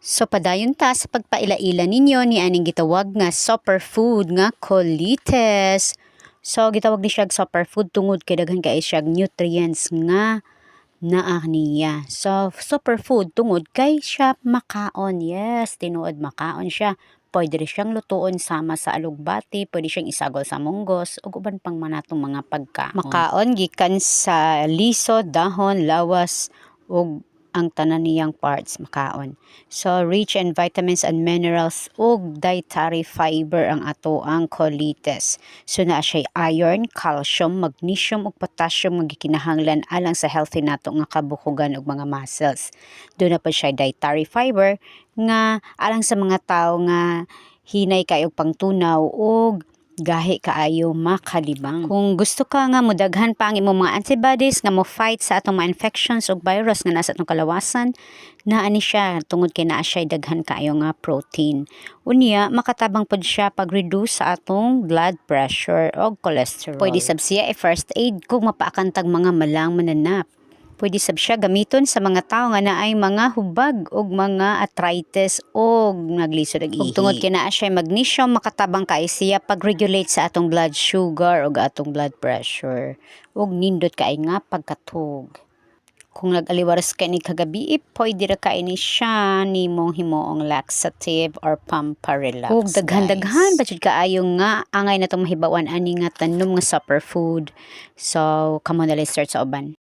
So padayon ta sa pagpailaila ninyo ni aning gitawag nga superfood nga colitis. So gitawag ni siya superfood tungod kay daghan kay siya nutrients nga naa niya. So superfood tungod kay siya makaon. Yes, tinuod makaon siya. Pwede rin siyang lutuon sama sa alugbati, pwede siyang isagol sa munggos, ug uban pang manatong mga pagkaon. Makaon gikan sa liso, dahon, lawas, ug ang tanan niyang parts makaon. So rich in vitamins and minerals ug dietary fiber ang ato ang colitis. So naa siya iron, calcium, magnesium ug potassium nga gikinahanglan alang sa healthy nato nga kabukugan ug mga muscles. Doon na pa siya dietary fiber nga alang sa mga tao nga hinay kayo pangtunaw ug gahi kaayo makalibang. Kung gusto ka nga mudaghan pa ang imong mga antibodies nga mo fight sa atong mga infections ug virus nga nasa atong kalawasan, naa ni siya tungod kay naa siya daghan kaayo nga protein. Unya makatabang pod siya pag-reduce sa atong blood pressure ug cholesterol. Pwede sab siya i first aid kung mapaakantag mga malang mananap. Pwede sab siya gamiton sa mga tao nga naay mga hubag ug mga arthritis ug naglisod ag ihi. Ug tungod kay naa siya magnesium makatabang kay siya pag-regulate sa atong blood sugar ug atong blood pressure ug nindot kay nga pagkatug. Kung nag-aliwaras ka ni kagabi, eh, pwede ra kay ni siya nimong himoong laxative or pamparelax. Ug daghan-daghan pa jud kaayo nga angay na tong mahibawan ani nga tanom nga superfood. So, kamo na start sa uban.